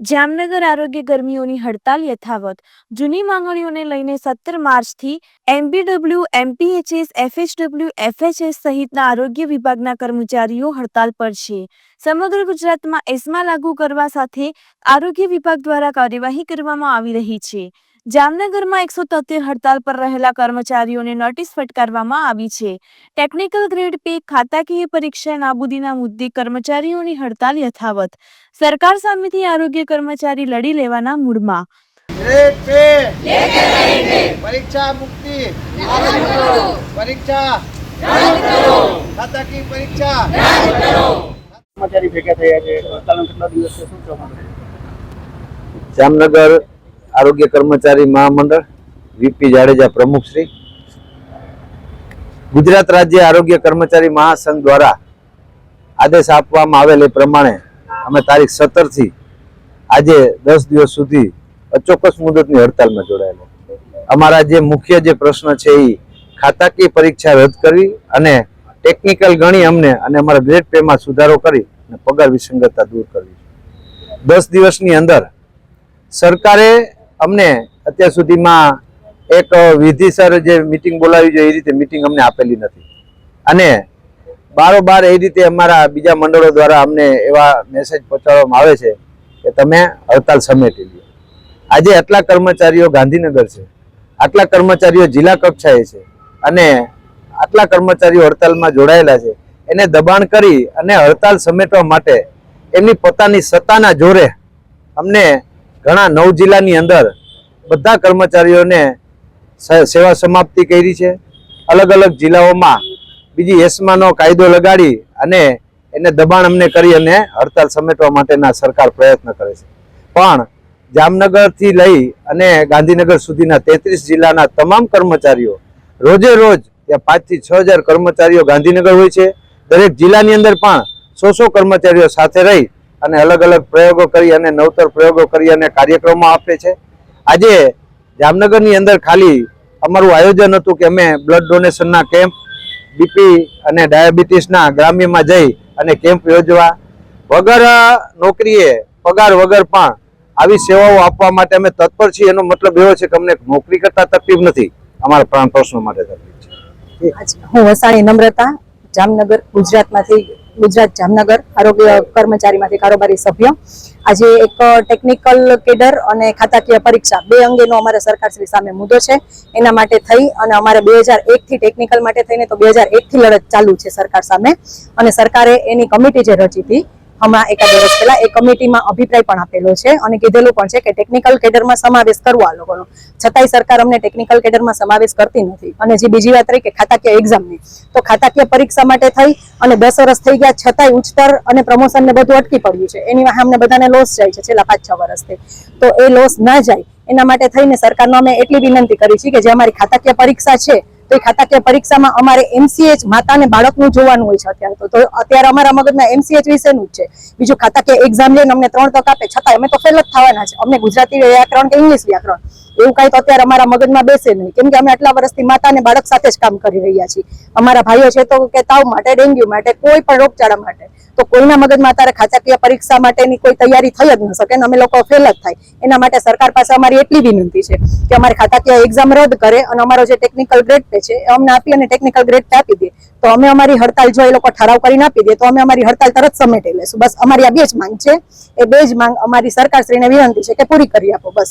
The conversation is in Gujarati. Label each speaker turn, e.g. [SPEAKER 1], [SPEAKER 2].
[SPEAKER 1] જામનગર આરોગ્ય કર્મીઓની હડતાલ યથાવત. જૂની માંગણીઓને લઈને સત્તર માર્ચથી એમબીડબ્લ્યુ, એમપીએચએસ, એફએચડબ્લ્યુ, એફએચએસ સહિતના આરોગ્ય વિભાગના કર્મચારીઓ હડતાલ પર છે. સમગ્ર ગુજરાતમાં એસમા લાગુ કરવા સાથે આરોગ્ય વિભાગ દ્વારા કાર્યવાહી કરવામાં આવી રહી છે. જામનગરમાં એકસો તોતેર હડતાલ પર રહેલા કર્મચારીઓને નોટિસ ફટકારવામાં આવી છે. ટેકનિકલ ગ્રેડ પે ખાતાકીય પરીક્ષા નાબૂદીના મુદ્દે કર્મચારીઓની હડતાલ યથાવત. સરકાર સામેથી આરોગ્ય કર્મચારી લડી લેવાના મૂડમાં
[SPEAKER 2] જામનગર આરોગ્ય કર્મચારી મહામંડળ, વીપી જાડેજા પ્રમુખ શ્રી. ગુજરાત રાજ્ય આરોગ્ય કર્મચારી મહાસંઘ દ્વારા આદેશ આપવામાં આવેલ એ પ્રમાણે અમે તારીખ સત્તરથી આજે દસ દિવસ સુધી અચોક્કસ મુદતની હડતાલમાં જોડાયેલા. અમારા જે મુખ્ય જે પ્રશ્ન છે એ ખાતાકીય પરીક્ષા રદ કરવી અને ટેકનિકલ ગણી અમને અને અમારા ગ્રેડ પેમાં સુધારો કરી અને પગાર વિસંગતતા દૂર કરવી દસ દિવસની અંદર સરકારે અમને અત્યાર સુધીમાં એક વિધિસર જે મિટિંગ બોલાવી જોઈએ એ રીતે મિટિંગ અમને આપેલી નથી. અને બારોબાર એ રીતે અમારા બીજા મંડળો દ્વારા અમને એવા મેસેજ પહોંચાડવામાં આવે છે કે તમે હડતાલ સમેટી લો આજે આટલા કર્મચારીઓ ગાંધીનગર છે, આટલા કર્મચારીઓ જિલ્લા કક્ષાએ છે અને આટલા કર્મચારીઓ હડતાલમાં જોડાયેલા છે, એને દબાણ કરી અને હડતાલ સમેટવા માટે એમની પોતાની સત્તાના જોરે અમને ઘણા નવ જિલ્લાની અંદર બધા કર્મચારીઓને સેવા સમાપ્તિ કરી છે. અલગ અલગ જિલ્લાઓમાં બીજી એસમાનો કાયદો લગાડી અને એને દબાણ અમને કરી અને હડતાલ સમેટવા માટેના સરકાર પ્રયત્ન કરે છે. પણ જામનગરથી લઈ અને ગાંધીનગર સુધીના તેત્રીસ જિલ્લાના તમામ કર્મચારીઓ રોજે રોજ ત્યાં પાંચથી છ હજાર કર્મચારીઓ ગાંધીનગર હોય છે. દરેક જિલ્લાની અંદર પણ સો સો કર્મચારીઓ સાથે રહી અને અલગ અલગ પ્રયોગો કરી અને નવતર પ્રયોગો કરી અને કાર્યક્રમો આપે છે. આજે જામનગરની અંદર ખાલી અમારું આયોજન હતું કે અમે બ્લડ ડોનેશનના કેમ્પ બીપી અને ડાયાબિટીસના ગ્રામ્યમાં જઈ અને કેમ્પ યોજવા. વગર નોકરીએ પગાર વગર પણ આવી સેવાઓ આપવા માટે અમે તત્પર છીએ. એનો મતલબ એવો છે કે અમને નોકરી કરતા તકલીફ નથી. અમારા પ્રાણ પ્રશ્નો માટે તકલીફ છે.
[SPEAKER 3] હું વસાણી નમ્રતા જામનગર ગુજરાતમાંથી ગુજરાત જામનગર આરોગ્ય કર્મચારીમાંથી કારોબારી સભ્ય. આજે એક ટેકનિકલ કેડર અને ખાતાકીય પરીક્ષા બે અંગેનો અમારે સરકારશ્રી સામે મુદ્દો છે. એના માટે થઈ અને અમારે બે હજાર એકથી ટેકનિકલ માટે થઈને તો બે હજાર એકથી લડત ચાલુ છે સરકાર સામે. અને સરકારે એની કમિટી જે રચી હતી હમણાં એકાદ વર્ષ પહેલા એ કમિટીમાં અભિપ્રાય પણ આપેલો છે અને કીધેલું પણ છે કે ટેકનિકલ કેડરમાં સમાવેશ કરવો આ લોકોનો. છતાંય સરકાર અમને ટેકનિકલ કેડરમાં સમાવેશ કરતી નથી. અને જે બીજી વાત રહી કે ખાતાકીય એક્ઝામની તો ખાતાકીય પરીક્ષા માટે થઈ અને દસ વર્ષ થઈ ગયા છતાંય ઉચ્ચતર અને પ્રમોશનને બધું અટકી પડ્યું છે. એની વાહે અમને બધાને લોસ જાય છે છેલ્લા પાંચ, છ વર્ષથી. તો એ લોસ ના જાય, એના માટે થઈને સરકારનો અમે એટલી વિનંતી કરી છે કે જે અમારી ખાતાકીય પરીક્ષા છે તો એ ખાતાકીય પરીક્ષામાં અમારે એમસીએચ માતા અને બાળકનું જોવાનું હોય છે અત્યારે તો. તો અત્યારે અમારા મગજમાં એમસીએચ વિશેનું જ છે. બીજું ખાતાકીય એક્ઝામ લઈને અમને ત્રણ તક આપે. છતાં અમે તો ફેલ જ થવાના છે. અમને ગુજરાતી વ્યાકરણ કે ઇંગ્લિશ વ્યાકરણ. એવું કાંઈ તો અત્યારે અમારા મગજમાં બેસે નહીં. કેમ કે અમે આટલા વર્ષથી માતા અને બાળક સાથે જ કામ કરી રહ્યા છીએ. અમારા ભાઈઓ છે તો કે તાવ માટે, ડેન્ગ્યુ માટે, કોઈ પણ રોગચાળા માટે. તો કોઈના મગજમાં અત્યારે ખાતાકીય પરીક્ષા માટેની કોઈ તૈયારી થઈ જ ન શકે અને અમે લોકો ફેલ જ થાય. એના માટે સરકાર પાસે અમારી એટલી વિનંતી છે કે અમારી ખાતાકીય એક્ઝામ રદ કરે અને અમારો જે ટેકનિકલ ગ્રેડ પે છે, એ અમને આપી અને ટેકનિકલ ગ્રેડ આપી દે. તો અમે અમારી હડતાલ જો એ લોકો ઠરાવ કરીને આપી દે, તો અમે અમારી હડતાલ તરત સમેટી લેશું. બસ અમારી આ બે જ માંગ છે. એ બે જ માંગ અમારી સરકારશ્રીને વિનંતી છે કે પૂરી કરી આપો. બસ.